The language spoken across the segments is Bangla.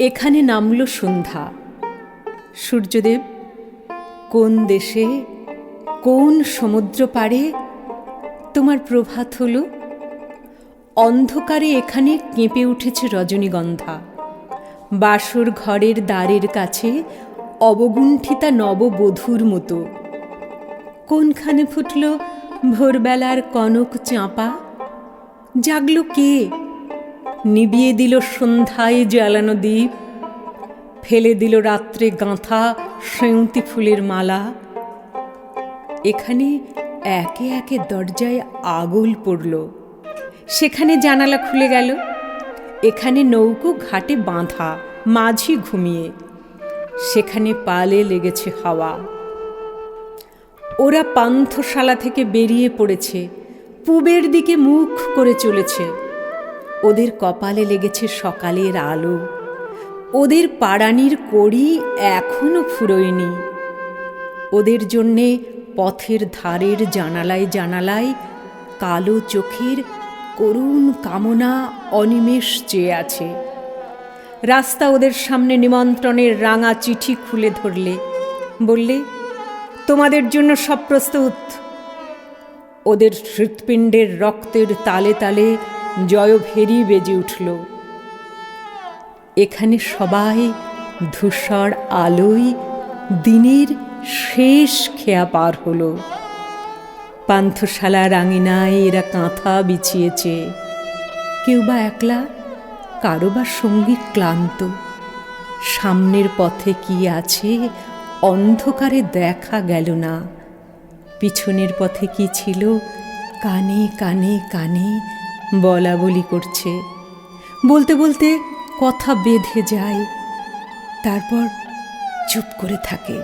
এখানে নামল সন্ধ্যা। সূর্যদেব, কোন দেশে, কোন সমুদ্র পাড়ে তোমার প্রভাত হলো? অন্ধকারে এখানে কেঁপে উঠেছে রজনীগন্ধা। বাসর ঘরের দ্বারের কাছে অবগুণ্ঠিতা নববধূর মতো। কোনখানে ফুটল ভোরবেলার কনক চাঁপা? জাগল কে? নিবিয়ে দিল সন্ধ্যায় জ্বালানো দ্বীপ ফেলে দিল রাত্রে গাঁথা সেঁউতি ফুলের মালা। এখানে একে একে দরজায় আগুল পড়ল। সেখানে জানালা খুলে গেল। এখানে নৌকো ঘাটে বাঁধা, মাঝি ঘুমিয়ে। সেখানে পালে লেগেছে হাওয়া। ওরা পান্থশালা থেকে বেরিয়ে পড়েছে। পূবের দিকে মুখ করে চলেছে। ওদের কপালে লেগেছে সকালের আলো। ওদের পাড়ানির কড়ি এখনও ফুরোয়নি। ওদের জন্যে পথের ধারের জানালায় জানালায় কালো চোখের করুণ কামনা অনিমেষ চেয়ে আছে। রাস্তা ওদের সামনে নিমন্ত্রণের রাঙা চিঠি খুলে ধরলে, বললে, তোমাদের জন্য সব প্রস্তুত। ওদের হৃৎপিণ্ডের রক্তের তালে তালে জয়ভেরি বেজে উঠল। এখানে সবাই ধূসর আলোয় দিনের শেষ খেয়া পার হলো। পান্থশালা রাঙিনায় এরা কাঁথা বিছিয়েছে। কেউ বা একলা, কারও বা সঙ্গী ক্লান্ত। সামনের পথে কি আছে অন্ধকারে দেখা গেল না। পিছনের পথে কি ছিল কানে কানে কানে বলা বলি করছে। বলতে বলতে কথা বেঁধে যায়। তারপর চুপ করে থাকে।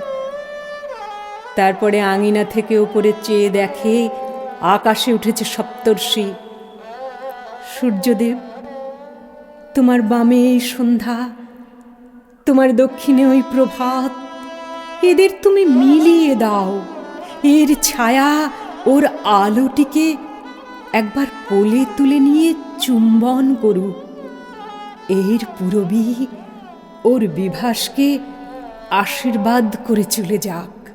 তারপরে আঙিনা থেকে ওপরে চেয়ে দেখে আকাশে উঠেছে সপ্তর্ষি। সূর্যদেব, তোমার বামে এই সন্ধ্যা, তোমার দক্ষিণে ওই প্রভাত, এদের তুমি মিলিয়ে দাও। এর ছায়া ওর আলোটিকে একবার কোলে তুলে নিয়ে চুম্বন করুক। এর পুরবী ওর বিভাসকে আশীর্বাদ করে চলে যাক।